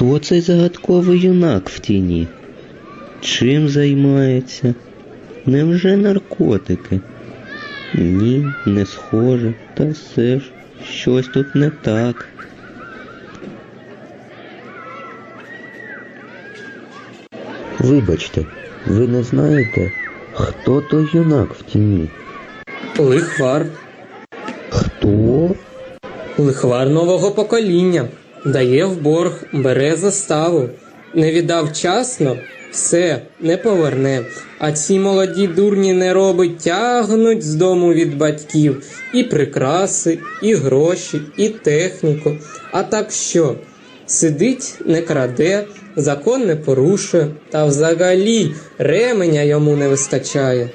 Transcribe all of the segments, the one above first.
Хто цей загадковий юнак в тіні? Чим займається? Невже наркотики? Ні, не схоже, та все ж щось тут не так. Вибачте, ви не знаєте, хто той юнак в тіні? Лихвар. Хто? Лихвар нового покоління. Дає в борг, бере заставу. Не віддав вчасно, все не поверне. А ці молоді дурні не робить, тягнуть з дому від батьків і прикраси, і гроші, і техніку. А так що? Сидить, не краде, закон не порушує, та взагалі ременя йому не вистачає.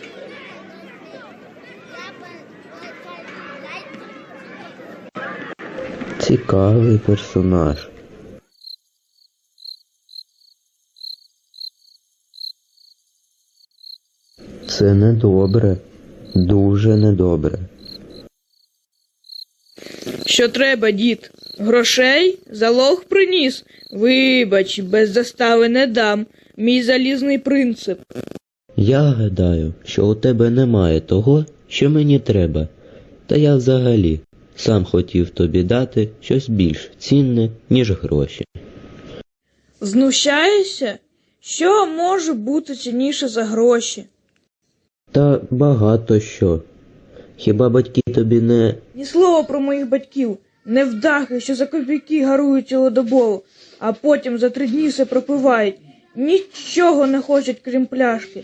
Цікавий персонаж. Це недобре, дуже недобре. Що треба, дід? Грошей? Залог приніс? Вибач, без застави не дам. Мій залізний принцип. Я гадаю, що у тебе немає того, що мені треба. Та я взагалі сам хотів тобі дати щось більш цінне, ніж гроші. Знущаєшся? Що може бути цінніше за гроші? Та багато що. Хіба батьки тобі не. Ні слова про моїх батьків, невдахи, що за копійки гарують цілодобово, а потім за три дні все пропивають. Нічого не хочуть, крім пляшки,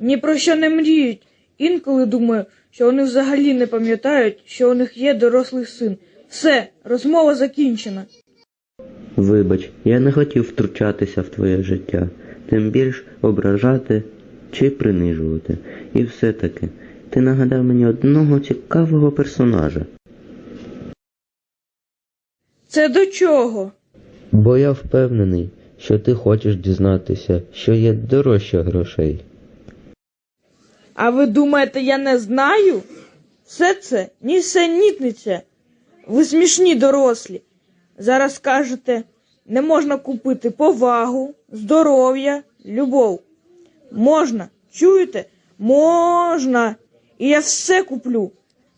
ні про що не мріють. Інколи думаю, що вони взагалі не пам'ятають, що у них є дорослий син. Все, розмова закінчена. Вибач, я не хотів втручатися в твоє життя, тим більш ображати чи принижувати. І все-таки ти нагадав мені одного цікавого персонажа. Це до чого? Бо я впевнений, що ти хочеш дізнатися, що є дорожче грошей. А ви думаєте, я не знаю? Все це нісенітниця. Ви смішні дорослі. Зараз кажете, не можна купити повагу, здоров'я, любов. Можна, чуєте? Можна. І я все куплю.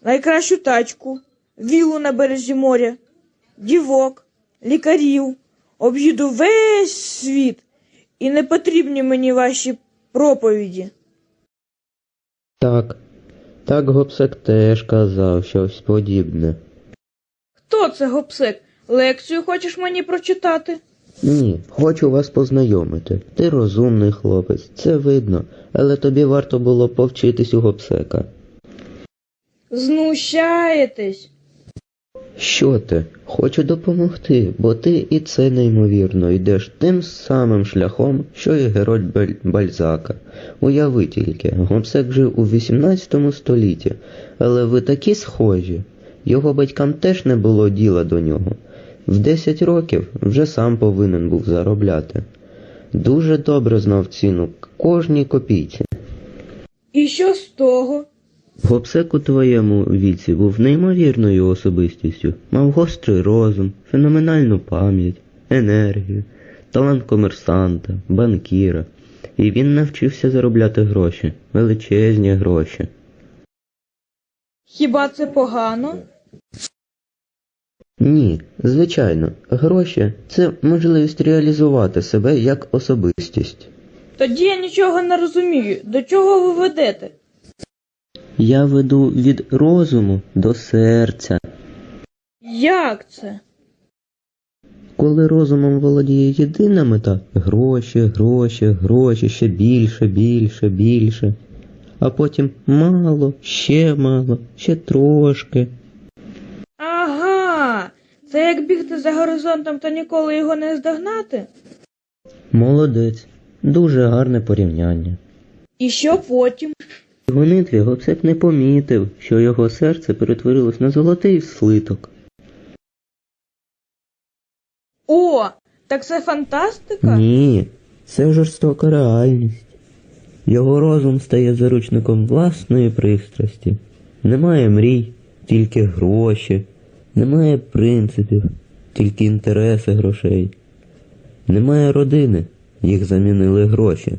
Найкращу тачку, вілу на березі моря, дівок, лікарів. Об'їду весь світ. І не потрібні мені ваші проповіді. Так, так Гопсек теж казав щось подібне. Хто це гопсек? Лекцію хочеш мені прочитати? Ні, хочу вас познайомити. Ти розумний хлопець, це видно, але тобі варто було повчитись у Гопсека. Знущаєтесь. Що ти? Хочу допомогти, бо ти і це неймовірно йдеш тим самим шляхом, що і герой Бальзака. Уяви тільки, Гомсек жив у 18 столітті, але ви такі схожі. Його батькам теж не було діла до нього. В 10 років вже сам повинен був заробляти. Дуже добре знав ціну кожній копійці. І що з того? Гопсек у твоєму віці був неймовірною особистістю, мав гострий розум, феноменальну пам'ять, енергію, талант комерсанта, банкіра. І він навчився заробляти гроші, величезні гроші. Хіба це погано? Ні, звичайно, гроші це можливість реалізувати себе як особистість. Тоді я нічого не розумію. До чого ви ведете? Я веду від розуму до серця. Як це? Коли розумом володіє єдина мета гроші, гроші, гроші, ще більше, більше, більше. А потім мало, ще мало, ще трошки. Ага. Це як бігти за горизонтом та ніколи його не здогнати? Молодець, дуже гарне порівняння. І що потім? В гонитві Гопсек не помітив, що його серце перетворилось на золотий слиток. О, так це фантастика? Ні, це жорстока реальність. Його розум стає заручником власної пристрасті. Немає мрій, тільки гроші, немає принципів, тільки інтереси грошей. Немає родини, їх замінили гроші.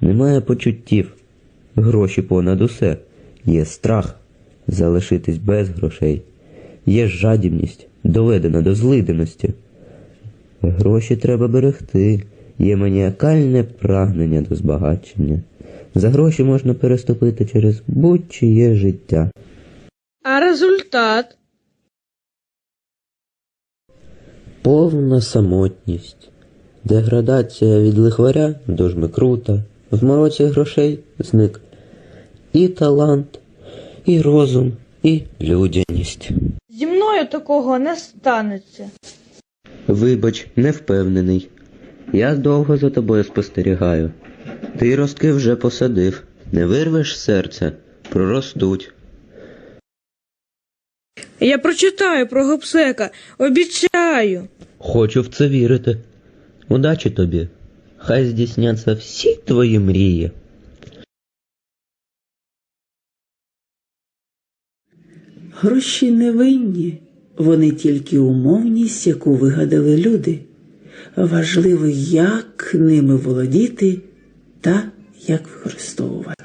Немає почуттів, гроші понад усе. Є страх залишитись без грошей. Є жадібність, доведена до злиденості. Гроші треба берегти. Є маніакальне прагнення до збагачення. За гроші можна переступити через будь-чиє життя. А результат? Повна самотність, деградація від лихваря до жмикрута, в мороці грошей зник і талант, і розум, і людяність. Зі мною такого не станеться. Вибач, не впевнений. Я довго за тобою спостерігаю. Ти ростки вже посадив, не вирвеш серце, проростуть. Я прочитаю про гопсека, обіцяю. Хочу в це вірити. Удачі тобі. Хай здійсняться всі твої мрії. Гроші не винні, вони тільки умовність, яку вигадали люди. Важливо, як ними володіти та як використовувати.